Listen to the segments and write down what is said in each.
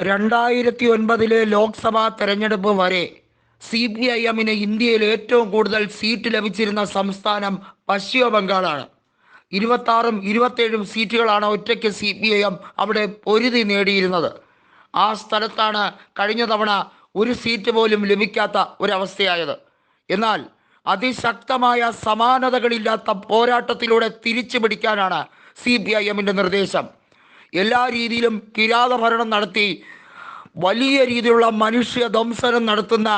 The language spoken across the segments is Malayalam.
രണ്ടായിരത്തി ഒൻപതിലെ ലോക്സഭാ തെരഞ്ഞെടുപ്പ് വരെ സി പി ഐ എമ്മിന് ഇന്ത്യയിൽ ഏറ്റവും കൂടുതൽ സീറ്റ് ലഭിച്ചിരുന്ന സംസ്ഥാനം പശ്ചിമ ബംഗാളാണ് ഇരുപത്താറും ഇരുപത്തേഴും സീറ്റുകളാണ് ഒറ്റയ്ക്ക് സി പി ഐ എം അവിടെ പൊരുതി നേടിയിരുന്നത്. ആ സ്ഥലത്താണ് കഴിഞ്ഞ തവണ ഒരു സീറ്റ് പോലും ലഭിക്കാത്ത ഒരവസ്ഥയായത്. എന്നാൽ അതിശക്തമായ സമാനതകളില്ലാത്ത പോരാട്ടത്തിലൂടെ തിരിച്ചു പിടിക്കാനാണ് സി പി ഐ എമ്മിന്റെ നിർദ്ദേശം. എല്ലാ രീതിയിലും കിരാതഭരണം നടത്തി വലിയ രീതിയിലുള്ള മനുഷ്യ ധംസനം നടത്തുന്ന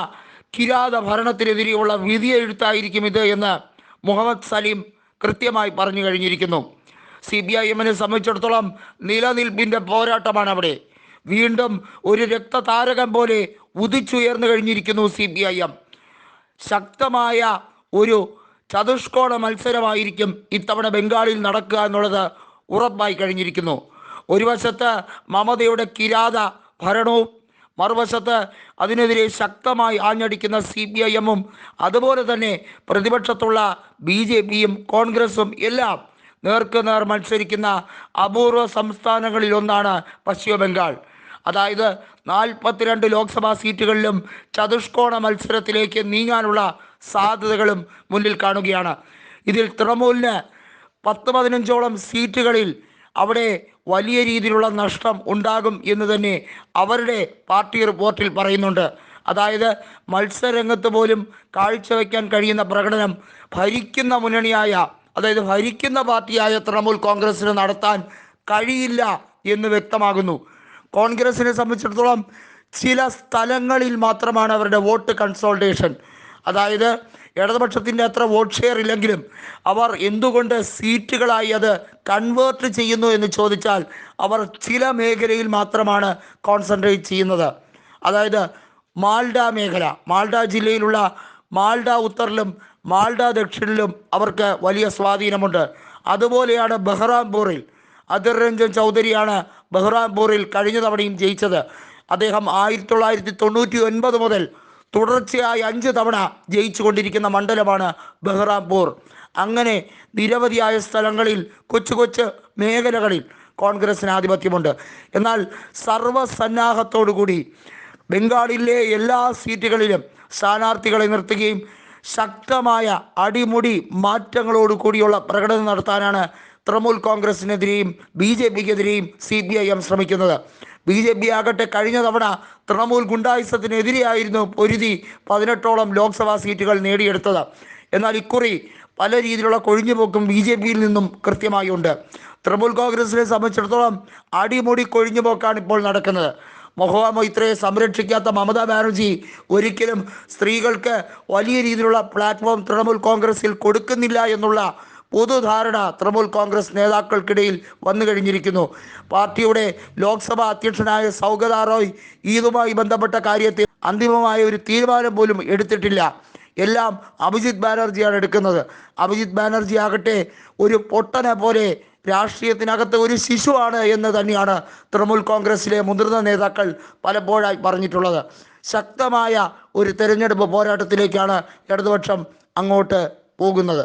കിരാത ഭരണത്തിനെതിരെയുള്ള വിധിയെഴുത്തായിരിക്കും ഇത് എന്ന് മുഹമ്മദ് സലീം കൃത്യമായി പറഞ്ഞു കഴിഞ്ഞിരിക്കുന്നു. സി ബി ഐ എമ്മിനെ സംബന്ധിച്ചിടത്തോളം നിലനിൽപ്പിന്റെ പോരാട്ടമാണ് അവിടെ. വീണ്ടും ഒരു രക്തതാരകം പോലെ ഉദിച്ചുയർന്നു കഴിഞ്ഞിരിക്കുന്നു സി ബി ഐ എം ശക്തമായ ഒരു ചതുഷ്കോണ മത്സരമായിരിക്കും ഇത്തവണ ബംഗാളിൽ നടക്കുക എന്നുള്ളത് ഉറപ്പായി കഴിഞ്ഞിരിക്കുന്നു. ഒരു വശത്ത് മമതയുടെ കിരാത ഭരണവും മറുവശത്ത് അതിനെതിരെ ശക്തമായി ആഞ്ഞടിക്കുന്ന സി പി ഐ എമ്മും അതുപോലെ തന്നെ പ്രതിപക്ഷത്തുള്ള ബി ജെ പിയും കോൺഗ്രസും എല്ലാം നേർക്ക് നേർ മത്സരിക്കുന്ന അപൂർവ സംസ്ഥാനങ്ങളിലൊന്നാണ് പശ്ചിമ ബംഗാൾ അതായത് നാൽപ്പത്തിരണ്ട് ലോക്സഭാ സീറ്റുകളിലും ചതുഷ്കോണ മത്സരത്തിലേക്ക് നീങ്ങാനുള്ള സാധ്യതകളും മുന്നിൽ കാണുകയാണ്. ഇതിൽ തൃണമൂലിന് പത്ത് പതിനഞ്ചോളം സീറ്റുകളിൽ അവിടെ വലിയ രീതിയിലുള്ള നഷ്ടം ഉണ്ടാകും എന്ന് തന്നെ അവരുടെ പാർട്ടി റിപ്പോർട്ടിൽ പറയുന്നുണ്ട്. അതായത് മത്സരരംഗത്ത് പോലും കാഴ്ചവെക്കാൻ കഴിയുന്ന പ്രകടനം ഭരിക്കുന്ന മുന്നണിയായ അതായത് ഭരിക്കുന്ന പാർട്ടിയായ തൃണമൂൽ കോൺഗ്രസ്സിന് നടത്താൻ കഴിയില്ല എന്ന് വ്യക്തമാകുന്നു. കോൺഗ്രസിനെ സംബന്ധിച്ചിടത്തോളം ചില സ്ഥലങ്ങളിൽ മാത്രമാണ് അവരുടെ വോട്ട് കൺസോൾട്ടേഷൻ. അതായത് ഇടതുപക്ഷത്തിന്റെ അത്ര വോട്ട് ഷെയർ ഇല്ലെങ്കിലും അവർ എന്തുകൊണ്ട് സീറ്റുകളായി അത് കൺവേർട്ട് ചെയ്യുന്നു എന്ന് ചോദിച്ചാൽ അവർ ചില മേഖലയിൽ മാത്രമാണ് കോൺസെൻട്രേറ്റ് ചെയ്യുന്നത്. അതായത് മാൾഡ മേഖല മാൾഡ ജില്ലയിലുള്ള മാൾഡ ഉത്തറിലും മാൾഡ ദക്ഷിണിലും അവർക്ക് വലിയ സ്വാധീനമുണ്ട്. അതുപോലെയാണ് ബഹ്റാംപൂറിൽ. അതിർ രഞ്ജൻ ചൗധരിയാണ് ബഹ്റാംപൂറിൽ കഴിഞ്ഞ തവണയും ജയിച്ചത്. അദ്ദേഹം ആയിരത്തി തൊള്ളായിരത്തി തൊണ്ണൂറ്റി ഒൻപത് മുതൽ തുടർച്ചയായി അഞ്ച് തവണ ജയിച്ചുകൊണ്ടിരിക്കുന്ന മണ്ഡലമാണ് ബഹ്റാംപൂർ. അങ്ങനെ നിരവധിയായ സ്ഥലങ്ങളിൽ കൊച്ചു കൊച്ചു മേഖലകളിൽ കോൺഗ്രസിന് ആധിപത്യമുണ്ട്. എന്നാൽ സർവസന്നാഹത്തോടുകൂടി ബംഗാളിലെ എല്ലാ സീറ്റുകളിലും സ്ഥാനാർത്ഥികളെ നിർത്തുകയും ശക്തമായ അടിമുടി മാറ്റങ്ങളോട് കൂടിയുള്ള പ്രകടനം നടത്താനാണ് തൃണമൂൽ കോൺഗ്രസിനെതിരെയും ബി ജെ പിക്കെതിരെയും സി പി ഐ എം ശ്രമിക്കുന്നത്. ബി ജെ പി ആകട്ടെ കഴിഞ്ഞ തവണ തൃണമൂൽ ഗുണ്ടായുസത്തിനെതിരെയായിരുന്നു പൊരുതി പതിനെട്ടോളം ലോക്സഭാ സീറ്റുകൾ നേടിയെടുത്തത്. എന്നാൽ ഇക്കുറി പല രീതിയിലുള്ള കൊഴിഞ്ഞുപോക്കും ബി ജെ പിയിൽ നിന്നും കൃത്യമായി ഉണ്ട് തൃണമൂൽ കോൺഗ്രസിനെ സംബന്ധിച്ചിടത്തോളം അടിമുടി കൊഴിഞ്ഞുപോക്കാണ് ഇപ്പോൾ നടക്കുന്നത്. മൊഹുവ മൊയ്ത്രയെ സംരക്ഷിക്കാത്ത മമതാ ബാനർജി ഒരിക്കലും സ്ത്രീകൾക്ക് വലിയ രീതിയിലുള്ള പ്ലാറ്റ്ഫോം തൃണമൂൽ കോൺഗ്രസിൽ കൊടുക്കുന്നില്ല എന്നുള്ള പൊതുധാരണ തൃണമൂൽ കോൺഗ്രസ് നേതാക്കൾക്കിടയിൽ വന്നു കഴിഞ്ഞിരിക്കുന്നു. പാർട്ടിയുടെ ലോക്സഭാ അധ്യക്ഷനായ സൗഗത റോയ് ഈദുമായി ബന്ധപ്പെട്ട കാര്യത്തിൽ അന്തിമമായ ഒരു തീരുമാനം പോലും എടുത്തിട്ടില്ല. എല്ലാം അഭിജിത് ബാനർജിയാണ് എടുക്കുന്നത്. അഭിജിത് ബാനർജി ആകട്ടെ ഒരു പൊട്ടനെ പോലെ രാഷ്ട്രീയത്തിനകത്ത് ഒരു ശിശുവാണ് എന്ന് തന്നെയാണ് തൃണമൂൽ കോൺഗ്രസിലെ മുതിർന്ന നേതാക്കൾ പലപ്പോഴായി പറഞ്ഞിട്ടുള്ളത്. ശക്തമായ ഒരു തെരഞ്ഞെടുപ്പ് പോരാട്ടത്തിലേക്കാണ് ഇടതുപക്ഷം അങ്ങോട്ട് പോകുന്നത്.